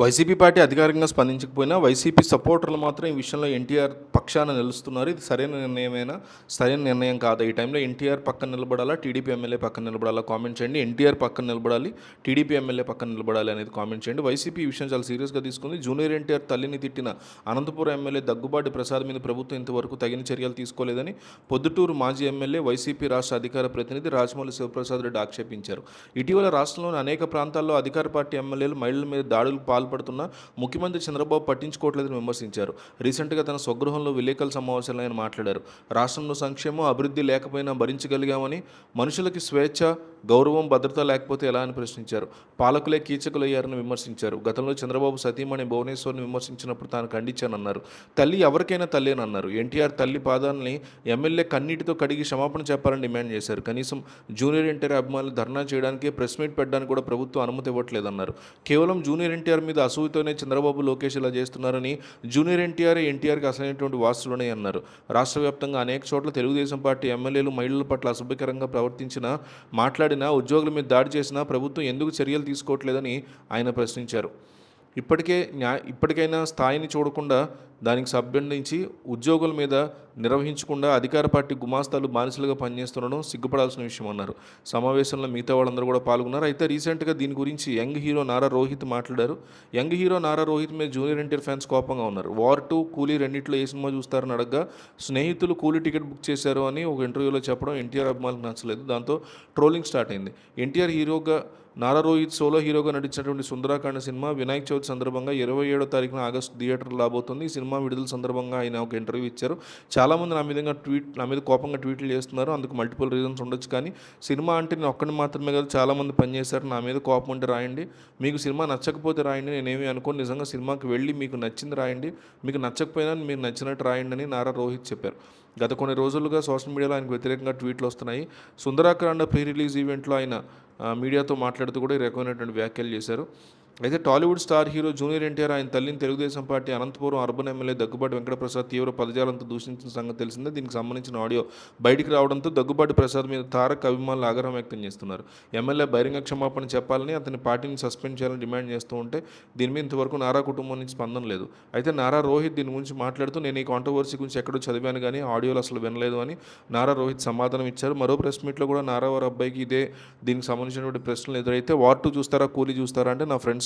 YCP party అధికారికంగా స్పందించకపోయినా YCP సపోర్టర్లు మాత్రం ఈ విషయంలో ఎన్టీఆర్ పక్షాన నిలుస్తున్నారు. ఇది సరైన నిర్ణయమైనా? సరైన నిర్ణయం కాదు? ఈ టైంలో ఎన్టీఆర్ పక్కన నిలబడాలా? టీడీపీ ఎమ్మెల్యే పక్కన నిలబడాలా? కామెంట్ చేయండి. ఎన్టీఆర్ పక్కన నిలబడాలి టీడీపీ ఎమ్మెల్యే పక్కన నిలబడాలి అనేది కామెంట్ చేయండి. వైసీపీ ఈ విషయం చాలా సీరియస్గా తీసుకుంది. జూనియర్ ఎన్టీఆర్ తల్లిని తిట్టిన అనంతపురం ఎమ్మెల్యే దగ్గుబాటి ప్రసాద్ మీద ప్రభుత్వం ఇంతవరకు తగిన చర్యలు తీసుకోలేదని పొద్దుటూరు మాజీ ఎమ్మెల్యే వైసీపీ రాష్ట్ర అధికార ప్రతినిధి రాజమౌళి శివప్రసాద్ రెడ్డి ఆక్షేపించారు. ఇటీవల రాష్ట్రంలోని అనేక ప్రాంతాల్లో అధికార పార్టీ ఎమ్మెల్యేలు మహిళల మీద దాడులకు పాల్పడుతున్న ముఖ్యమంత్రి చంద్రబాబు పట్టించుకోవట్లేదని విమర్శించారు. రీసెంట్గా తన స్వగృహంలో విలేకరుల సమావేశంలో ఆయన మాట్లాడారు. రాష్ట్రంలో సంక్షేమం అభివృద్ధి లేకపోయినా భరించగలిగామని మనుషులకి స్వేచ్ఛ గౌరవం భద్రత లేకపోతే ఎలా అని ప్రశ్నించారు? పాలకులే కీచకులయ్యారని విమర్శించారు. గతంలో చంద్రబాబు సతీమణి భువనేశ్వర్ని విమర్శించినప్పుడు తాను ఖండించానన్నారు. తల్లి ఎవరికైనా తల్లేనన్నారు ఎన్టీఆర్ తల్లి పాదాలని ఎమ్మెల్యే కన్నీటితో కడిగి క్షమాపణ చెప్పాలని డిమాండ్ చేశారు. కనీసం జూనియర్ ఎన్టీఆర్ అభిమానులు ధర్నా చేయడానికి ప్రెస్ మీట్ పెట్టడానికి కూడా ప్రభుత్వం అనుమతి ఇవ్వట్లేదన్నారు. కేవలం జూనియర్ ఎన్టీఆర్ మీద అసూయతోనే చంద్రబాబు లోకేష్ ఇలా చేస్తున్నారని జూనియర్ ఎన్టీఆర్ ఎన్టీఆర్కి అసలైనటువంటి వాస్తులునే అన్నారు. రాష్ట్ర వ్యాప్తంగా అనేక చోట్ల తెలుగుదేశం పార్టీ ఎమ్మెల్యేలు మహిళల పట్ల అసభ్యకరంగా ప్రవర్తించిన మాట్లాడి ఉద్యోగుల మీద దాడి చేసినా ప్రభుత్వం ఎందుకు చర్యలు తీసుకోవట్లేదని ఆయన ప్రశ్నించారు. ఇప్పటికే న్యా ఇప్పటికైనా స్థాయిని చూడకుండా దానికి సంబంధించి ఉద్యోగుల మీద నిర్వహించకుండా అధికార పార్టీ గుమాస్తాలు బానిసలుగా పనిచేస్తుండడం సిగ్గుపడాల్సిన విషయం అన్నారు. సమావేశంలో మిగతా వాళ్ళందరూ కూడా పాల్గొన్నారు. అయితే రీసెంట్గా దీని గురించి యంగ్ హీరో నారా రోహిత్ మాట్లాడారు. యంగ్ హీరో నారా రోహిత్ మీద జూనియర్ ఎన్టీఆర్ ఫ్యాన్స్ కోపంగా ఉన్నారు. వార్ టూ కూలీ రెండింటిలో ఏ సినిమా చూస్తారని అడగగా స్నేహితులు కూలీ టికెట్ బుక్ చేశారు అని ఒక ఇంటర్వ్యూలో చెప్పడం ఎన్టీఆర్ అభిమానులకు నచ్చలేదు. దాంతో ట్రోలింగ్ స్టార్ట్ అయింది. ఎన్టీఆర్ హీరోగా నారా రోహిత్ సోలో హీరోగా నటించినటువంటి సుందరాకాండ సినిమా వినాయక చవితి సందర్భంగా ఇరవై ఏడో తారీఖున ఆగస్టు థియేటర్ రాబోతుంది. ఈ సినిమా సినిమా విడుదల సందర్భంగా ఆయన ఒక ఇంటర్వ్యూ ఇచ్చారు. చాలామంది నా మీద ట్వీట్ నా మీద కోపంగా ట్వీట్లు చేస్తున్నారు. అందుకు మల్టిపుల్ రీజన్స్ ఉండొచ్చు కానీ సినిమా అంటే నేను ఒక్కడిని మాత్రమే కాదు చాలామంది పనిచేశారు. నా మీద కోపం ఉంటే రాయండి. మీకు సినిమా నచ్చకపోతే రాయండి. నేనేమి అనుకోను. నిజంగా సినిమాకి వెళ్ళి మీకు నచ్చింది రాయండి. మీకు నచ్చకపోయినా మీకు నచ్చినట్టు రాయండి అని నారా రోహిత్ చెప్పారు. గత కొన్ని రోజులుగా సోషల్ మీడియాలో ఆయనకు వ్యతిరేకంగా ట్వీట్లు వస్తున్నాయి. సుందరాకాండ ప్రీ రిలీజ్ ఈవెంట్లో ఆయన మీడియాతో మాట్లాడుతూ కూడా ఈ రకమైనటువంటి వ్యాఖ్యలు చేశారు. అయితే Tollywood star hero junior NTR ఆయన తల్లిని Telugu Desam party Anantapur urban MLA Daggubati Venkata Prasad తీవ్ర పదజాలంతో దూషించిన సంగతి తెలిసిందే. దీనికి సంబంధించిన ఆడియో బయటికి రావడంతో దగ్గుబాటి ప్రసాద్ మీద తారక్ అభిమానులు ఆగ్రహం వ్యక్తం చేస్తున్నారు. ఎమ్మెల్యే బహిరంగ క్షమాపణ చెప్పాలని అతని పార్టీని సస్పెండ్ చేయాలని డిమాండ్ చేస్తూ ఉంటే దీని మీద ఇంతవరకు నారా కుటుంబం నుంచి స్పందన లేదు. అయితే నారా రోహిత్ దీని గురించి మాట్లాడుతూ నేను ఈ కాంట్రవర్సీ గురించి ఎక్కడో చదివాను కానీ ఆడియోలు అసలు వినలేదు అని నారా రోహిత్ సమాధానం ఇచ్చారు. మరో ప్రెస్ మీట్లో కూడా నారా వారి అబ్బాయికి ఇదే దీనికి సంబంధించినటువంటి ప్రశ్నలు ఎదురైతే వార్ టూ చూస్తారా? కూలీ చూస్తారా? అంటే నా ఫ్రెండ్స్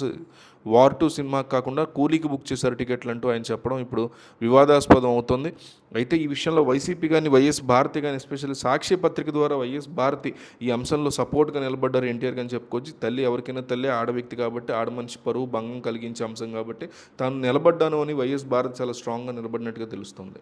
వార్ టూ సినిమా కాకుండా కూలీకి బుక్ చేశారు టికెట్లు అంటూ ఆయన చెప్పడం ఇప్పుడు వివాదాస్పదం అవుతుంది. అయితే ఈ విషయంలో వైసీపీ కానీ వైఎస్ భారతి కానీ ఎస్పెషల్లీ సాక్షి పత్రిక ద్వారా వైఎస్ భారతి ఈ అంశంలో సపోర్ట్గా నిలబడ్డారు ఎన్టీఆర్ కానీ చెప్పుకోవచ్చు. తల్లి ఎవరికైనా తల్లి ఆడ వ్యక్తి కాబట్టి ఆడ మనిషి పరువు భంగం కలిగించే అంశం కాబట్టి తాను నిలబడ్డాను అని వైఎస్ భారతి చాలా స్ట్రాంగ్గా నిలబడినట్టుగా తెలుస్తుంది.